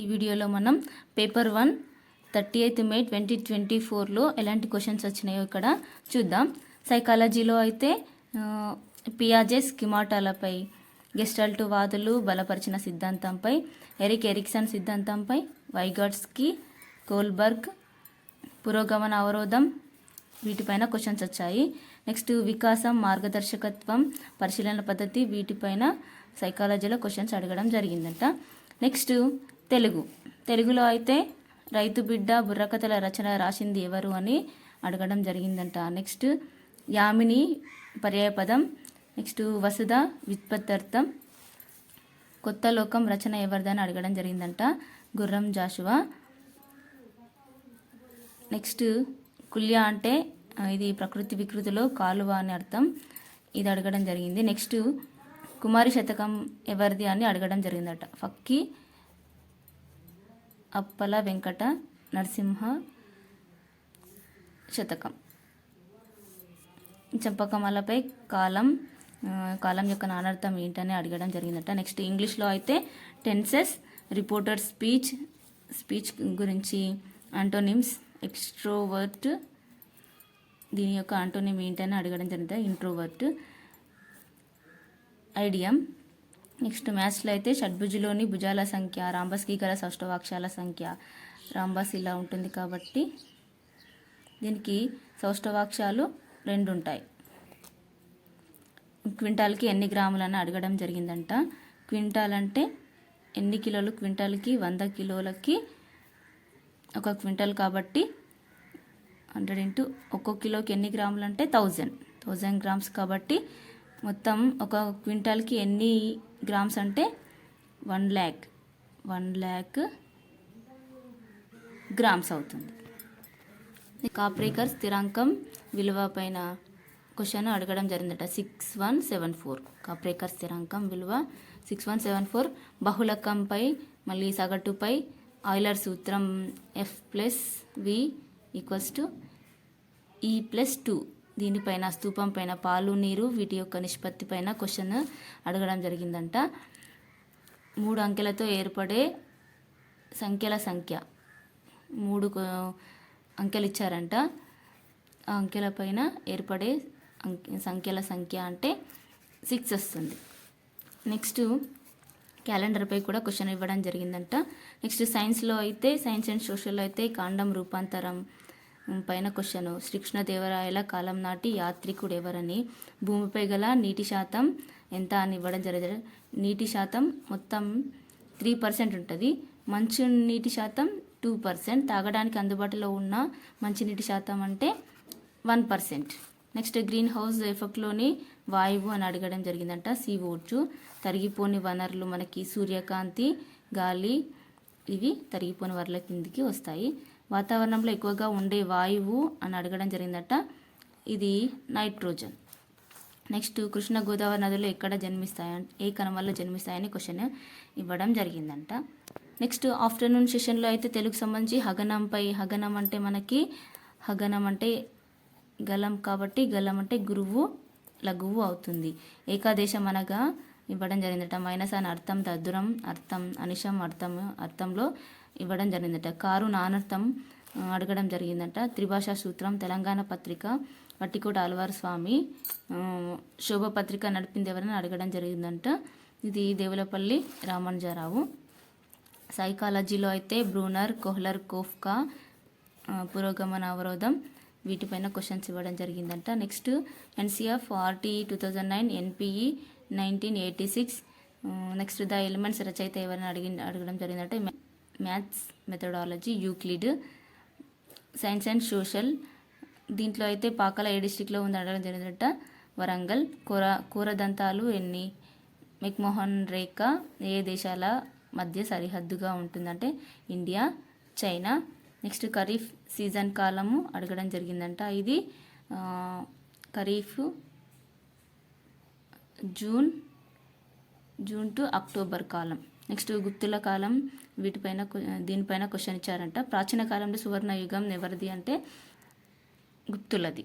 ఈ వీడియోలో మనం paper one thirty eight May twenty twenty ఫోర్లో ఎలాంటి క్వశ్చన్స్ వచ్చినాయో ఇక్కడ చూద్దాం. సైకాలజీలో అయితే పియాజెస్ పియాజే స్కిమాటాలపై గెస్టల్ట్ వాదులు బలపరిచిన సిద్ధాంతంపై ఎరిక్ ఎరిక్సన్ సిద్ధాంతంపై వైగాట్స్కి కోల్బర్గ్ పురోగమన అవరోధం వీటిపైన క్వశ్చన్స్ వచ్చాయి. నెక్స్ట్ వికాసం మార్గదర్శకత్వం పరిశీలన పద్ధతి వీటిపైన సైకాలజీలో క్వశ్చన్స్ అడగడం జరిగిందంట. నెక్స్ట్ తెలుగు. తెలుగులో అయితే రైతు బిడ్డ బుర్రకథల రచన రాసింది ఎవరు అని అడగడం జరిగిందంట. నెక్స్ట్ యామిని పర్యాయపదం. నెక్స్ట్ వసుధ వ్యుత్పత్తార్థం కొత్త లోకం రచన ఎవరిదని అడగడం జరిగిందంట. గుర్రం జాషువా. నెక్స్ట్ కుల్య అంటే ఇది ప్రకృతి వికృతిలో కాలువ అని అర్థం. ఇది అడగడం జరిగింది. నెక్స్ట్ కుమారి శతకం ఎవరిది అని అడగడం జరిగిందట. ఫక్కి అప్పల వెంకట నరసింహ శతకం. చెంపకమలపై కాలం కాలం యొక్క నానార్థం ఏంటని అడగడం జరిగిందట. నెక్స్ట్ ఇంగ్లీష్లో అయితే టెన్సెస్ రిపోర్టర్ స్పీచ్ స్పీచ్ గురించి అంటోనిమ్స్ ఎక్స్ట్రోవర్ట్ దీని యొక్క అంటోనిమ్ ఏంటని అడగడం జరిగింది ఇంట్రోవర్ట్ ఐడియం నెక్స్ట్ మ్యాథ్స్లో అయితే షడ్భుజులోని భుజాల సంఖ్య రాంబస్కి గల సౌష్ఠవాక్షాల సంఖ్య. రాంబస్ ఇలా ఉంటుంది కాబట్టి దీనికి సౌష్ఠవాక్షాలు రెండు ఉంటాయి క్వింటాల్కి ఎన్ని గ్రాములని అడగడం జరిగిందంట? క్వింటాల్ అంటే ఎన్ని కిలోలు? క్వింటాల్కి వంద కిలోలకి ఒక క్వింటాల్ కాబట్టి హండ్రెడ్ ఇంటూ ఒక్కో కిలోకి ఎన్ని గ్రాములు అంటే థౌజండ్. థౌజండ్ గ్రామ్స్ కాబట్టి మొత్తం ఒక క్వింటాల్కి ఎన్ని గ్రామ్స్ అంటే one lakh one lakh grams అవుతుంది. కాప్రేకర్ స్థిరాంకం విలువ పైన క్వశ్చన్ అడగడం జరిగిందట. Six one seven four. Kaprekar స్థిరాంకం విలువ సిక్స్ వన్ సెవెన్ ఫోర్. బహుళకంపై మళ్ళీ సగటుపై ఆయిలర్ సూత్రం F plus V equals to E plus two. దీనిపైన స్తూపం పైన పాలు నీరు వీటి యొక్క నిష్పత్తి పైన క్వశ్చన్ అడగడం జరిగిందంట. మూడు అంకెలతో ఏర్పడే సంఖ్యల సంఖ్య. మూడు అంకెలు ఇచ్చారంట. ఆ అంకెల పైన ఏర్పడే సంఖ్యల సంఖ్య అంటే సిక్స్ వస్తుంది. నెక్స్ట్ క్యాలెండర్పై కూడా క్వశ్చన్ ఇవ్వడం జరిగిందంట. నెక్స్ట్ సైన్స్లో అయితే సైన్స్ అండ్ సోషల్లో అయితే కాండం రూపాంతరం పైన క్వశ్చన్. శ్రీకృష్ణదేవరాయల కాలం నాటి యాత్రికుడు ఎవరని భూమిపై గల నీటి శాతం ఎంత అని ఇవ్వడం జరిగింది. నీటి శాతం మొత్తం త్రీ పర్సెంట్ ఉంటుంది. మంచు నీటి శాతం టూ పర్సెంట్. తాగడానికి అందుబాటులో ఉన్న మంచినీటి శాతం అంటే one percent. Next green house ఎఫెక్ట్లోని వాయువు అని అడగడం జరిగిందంట సిఓచు తరిగిపోని వనరులు మనకి సూర్యకాంతి గాలి ఇవి తరిగిపోని వనరుల కిందికి వస్తాయి. వాతావరణంలో ఎక్కువగా ఉండే వాయువు అని అడగడం జరిగిందట. ఇది నైట్రోజన్. నెక్స్ట్ కృష్ణ గోదావరి నదులు ఎక్కడ జన్మిస్తాయి ఏ కణం వల్ల జన్మిస్తాయని క్వశ్చన్ ఇవ్వడం జరిగిందంట. నెక్స్ట్ ఆఫ్టర్నూన్ సెషన్లో అయితే తెలుగు సంబంధించి హగనంపై హగనం అంటే మనకి హగనం అంటే గలం కాబట్టి గలం అంటే గురువు లఘువు అవుతుంది. ఏకాదేశం అనగా ఇవ్వడం జరిగిందట. మైనస్ అని అర్థం తద్దురం అర్థం అనిషం అర్థం అర్థంలో ఇవ్వడం జరిగిందట. కారు నానర్థం అడగడం జరిగిందట. త్రిభాషా సూత్రం తెలంగాణ పత్రిక వట్టికోట ఆల్వార్ స్వామి శోభపత్రిక శోభ పత్రిక నడిపింది ఎవరని అడగడం జరిగిందంట. ఇది దేవులపల్లి రామానుజారావు. సైకాలజీలో అయితే బ్రూనర్ కోహ్లర్ కోఫ్కా పురోగమన అవరోధం వీటిపైన క్వశ్చన్స్ ఇవ్వడం జరిగిందంట. Next NCF RTE two thousand nine NPE nineteen eighty six next the elements రచయిత ఎవరైనా అడిగి అడగడం జరిగిందంటే. Maths methodology Euclid science and social దీంట్లో అయితే పాకల ఏ డిస్టిక్లో ఉంది అడగడం జరిగిందట? వరంగల్. కూర కూరదంతాలు ఎన్ని? మెక్మోహన్ రేఖ ఏ దేశాల మధ్య సరిహద్దుగా ఉంటుందంటే India China. Next kharif season కాలము అడగడం జరిగిందంట. ఇది kharif June June to October column. Next గుప్తుల కాలం వీటిపైన దీనిపైన క్వశ్చన్ ఇచ్చారంట. ప్రాచీన కాలంలో సువర్ణ యుగం ఎవరిది అంటే గుప్తులది